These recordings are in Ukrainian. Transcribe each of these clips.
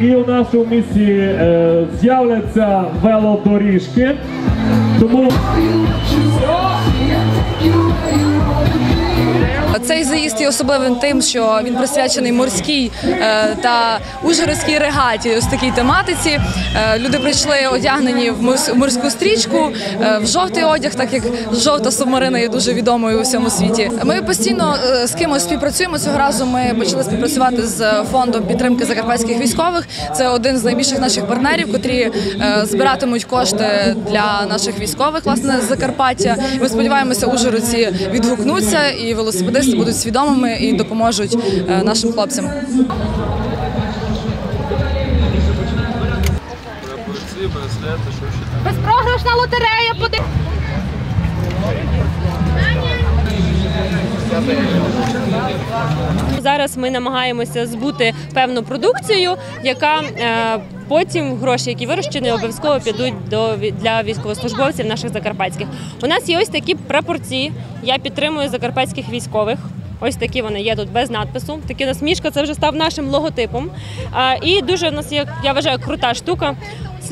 І у нашому місті е, з'являться велодоріжки. Тому Цей заїзд є особливим тим, що він присвячений морській е, та ужгородській регаті. Ось такій тематиці. Е, люди прийшли одягнені в морс- морську стрічку, е, в жовтий одяг, так як жовта субмарина є дуже відомою у всьому світі. Ми постійно з кимось співпрацюємо. Цього разу ми почали співпрацювати з фондом підтримки закарпатських військових. Це один з найбільших наших партнерів, котрі збиратимуть кошти для наших військових, власне, з Закарпаття. Ми сподіваємося, ужгородці відгукнуться і велосипедисти будуть свідомими і допоможуть е, нашим хлопцям. Безпрограшна лотерея Зараз ми намагаємося збути певну продукцію, яка е, потім гроші, які вирощені, обов'язково підуть для військовослужбовців наших закарпатських. У нас є ось такі прапорці. Я підтримую закарпатських військових. Ось такі вони є тут без надпису. Такі у нас мішка, це вже став нашим логотипом. І дуже у нас є, я вважаю, крута штука.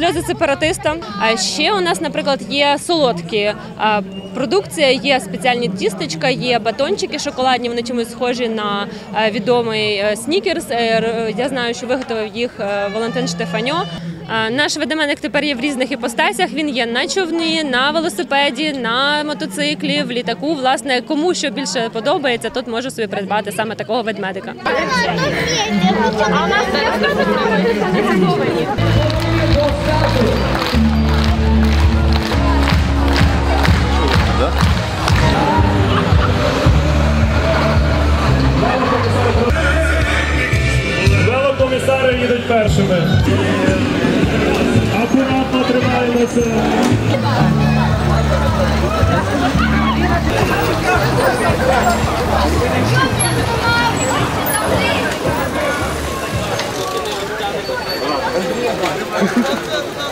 Сльози сепаратиста. А ще у нас, наприклад, є солодкі продукція, є спеціальні тістечка, є батончики шоколадні. Вони чимось схожі на е, відомий е, снікерс. Е, Я знаю, що виготовив їх Валентин Штефаньо. Наш ведеменник тепер є в різних іпостасях. Він є на човні, на велосипеді, на мотоциклі, в літаку. Власне, кому що більше подобається, тот може собі придбати саме такого ведмедика. А у нас велокомісари їдуть. Акуратно тримаємося.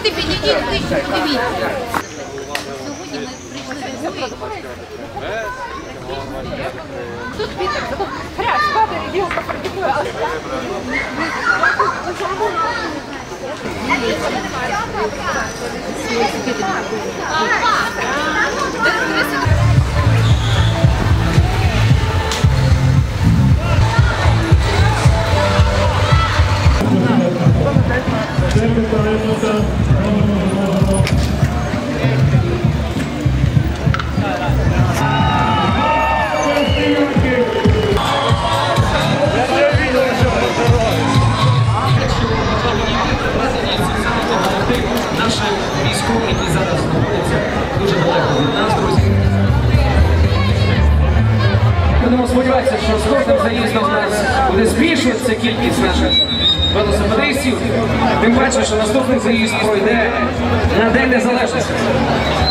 хочете підійдіть ближче, подивіться. Сьогодні ми прийшли до ви. Тут вітер, тут грязь, падає, гілка продікує. Ще питаємося. Буде збільшуватися кількість наших велосипедистів. Тим паче, що наступний заїзд пройде на День Незалежності.